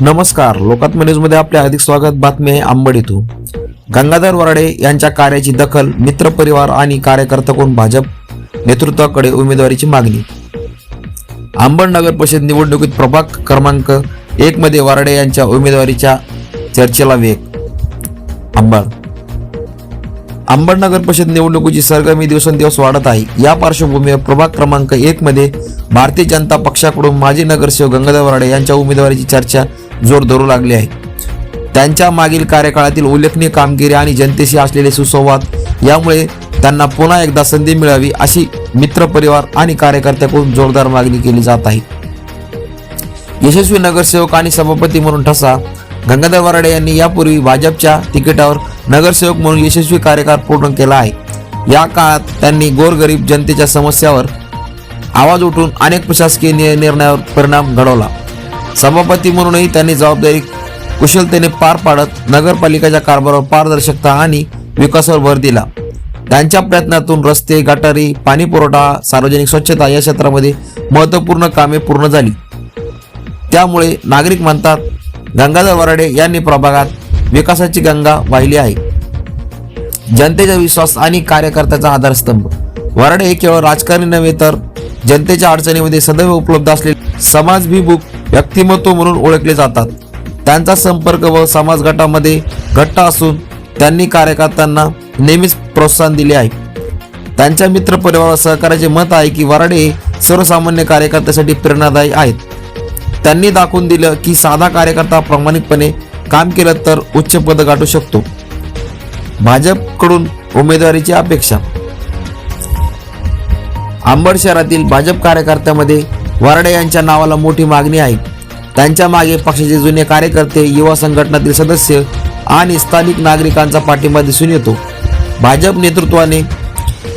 नमस्कार लोकात्म न्यूजमध्ये आपले हार्दिक स्वागत बातमी आहे आंबड इथून गंगाधर वराडे यांच्या कार्याची दखल मित्रपरिवार आणि कार्यकर्त्याकडून भाजप नेतृत्वाकडे उमेदवारीची मागणी. आंबड नगर परिषद निवडणुकीत प्रभाग क्रमांक एक मध्ये वराडे यांच्या उमेदवारीच्या चर्चेला वेग. आंबड आंबड नगर परिषद निवडणुकीची सरगमी दिवसेंदिवस वाढत आहे. या पार्श्वभूमीवर प्रभाग क्रमांक एक मध्ये भारतीय जनता पक्षाकडून माजी नगरसेवक गंगाधर वराडे यांच्या उमेदवारीची चर्चा जोर धरू लागली आहे त्यांच्या मागील कार्यकाळातील उल्लेखनीय कामगिरी आणि जनतेशी असलेले सुसंवाद यामुळे त्यांना पुन्हा एकदा संधी मिळावी अशी मित्रपरिवार आणि कार्यकर्त्याकडून जोरदार मागणी केली जात आहे. यशस्वी नगरसेवक आणि सभापती म्हणून ठसा गंगाधर वराडे यांनी यापूर्वी भाजपच्या तिकिटावर नगरसेवक म्हणून यशस्वी कार्यकाळ पूर्ण केला आहे. या काळात त्यांनी गोरगरीब जनतेच्या समस्यावर आवाज उठून अनेक प्रशासकीय निर्णयावर परिणाम घडवला. सभापती म्हणूनही त्यांनी जबाबदारी कुशलतेने पार पाडत नगरपालिकेच्या कारभारावर पारदर्शकता आणि विकासावर भर दिला. त्यांच्या प्रयत्नातून रस्ते गटारी पाणी पुरवठा सार्वजनिक स्वच्छता या क्षेत्रामध्ये महत्त्वपूर्ण कामे पूर्ण झाली. त्यामुळे नागरिक म्हणतात गंगाधर वराडे यांनी प्रभागात विकासाची गंगा वाहिली आहे. जनतेचा विश्वास आणि कार्यकर्त्याचा आधारस्तंभ. वराडे हे केवळ राजकारणी नव्हे तर जनतेच्या अडचणीमध्ये सदैव उपलब्ध असलेले समाजभिमुख व्यक्तिमत्व म्हणून ओळखले जातात. त्यांचा संपर्क व समाज गटामध्ये घट्ट असून त्यांनी कार्यकर्त्यांना नेहमीच प्रोत्साहन दिले आहे. त्यांच्या मित्र परिवार सहकार्याचे मत आहे की वराडे हे सर्वसामान्य कार्यकर्त्यासाठी प्रेरणादायी आहेत. त्यांनी दाखवून दिलं की साधा कार्यकर्ता प्रामाणिकपणे काम केलं तर उच्च पद गाठू शकतो. भाजपकडून उमेदवारीची अपेक्षा. अंबड शहरातील भाजप कार्यकर्त्यामध्ये वारडे यांच्या नावाला मोठी मागणी आहे. त्यांच्या मागे पक्षाचे जुने कार्यकर्ते युवा संघटनातील सदस्य आणि स्थानिक नागरिकांचा पाठिंबा दिसून येतो. भाजप नेतृत्वाने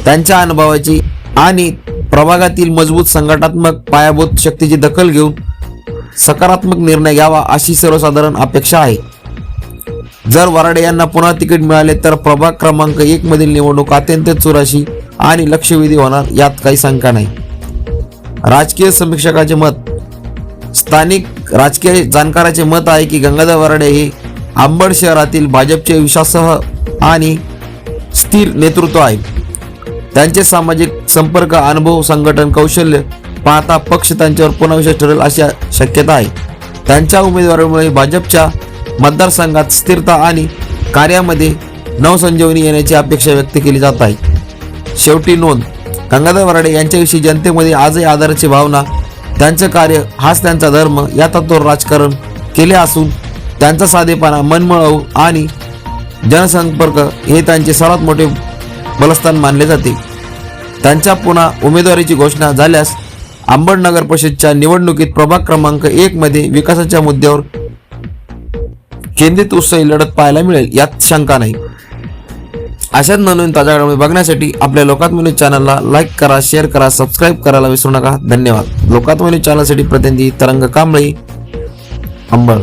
त्यांच्या अनुभवाची आणि प्रभागातील मजबूत संघटनात्मक पायाभूत शक्तीची दखल घेऊन सकारात्मक निर्णय घ्यावा अशी सर्वसाधारण अपेक्षा आहे. जर वराडे यांना पुन्हा तिकीट मिळाले तर प्रभाग क्रमांक एक मधील निवडणूक अत्यंत चुराशी आणि लक्षवेधी होणार यात काही शंका नाही. राजकीय समीक्षकाचे मत. स्थानिक राजकीय जाणकाराचे मत आहे की गंगाधर वराडे हे आंबड शहरातील भाजपचे विश्वासह आणि स्थिर नेतृत्व आहे. त्यांचे सामाजिक संपर्क अनुभव संघटन कौशल्य पाहता पक्ष त्यांच्यावर पुनर्विश्वास ठरेल अशी शक्यता आहे. त्यांच्या उमेदवारामुळे भाजपच्या मतदारसंघात स्थिरता आणि कार्यामध्ये नवसंजीवनी येण्याची अपेक्षा व्यक्त केली जात आहे. शेवटी नोंद. गंगाधर वराडे यांच्याविषयी जनतेमध्ये आजही आदराची भावना त्यांचं कार्य हाच त्यांचा धर्म या तत्वावर राजकारण केले असून त्यांचा साधेपणा मनमळव आणि जनसंपर्क हे त्यांचे सर्वात मोठे बलस्थान मानले जाते. त्यांच्या पुन्हा उमेदवारीची घोषणा झाल्यास आंबड नगर परिषदच्या निवडणुकीत प्रभाग क्रमांक एक मध्ये विकासाच्या मुद्द्यावर केंद्रित उत्साही लढत पाहायला मिळेल यात शंका नाही. अशाच नवीन ताज्या घडामोडी बघण्यासाठी आपल्या लोकात्म न्यूज चॅनलला लाईक करा शेअर करा सबस्क्राईब करायला विसरू नका. धन्यवाद. लोकात्म न्यूज चॅनलसाठी प्रतिनिधी तरंग कांबळे अंबळ.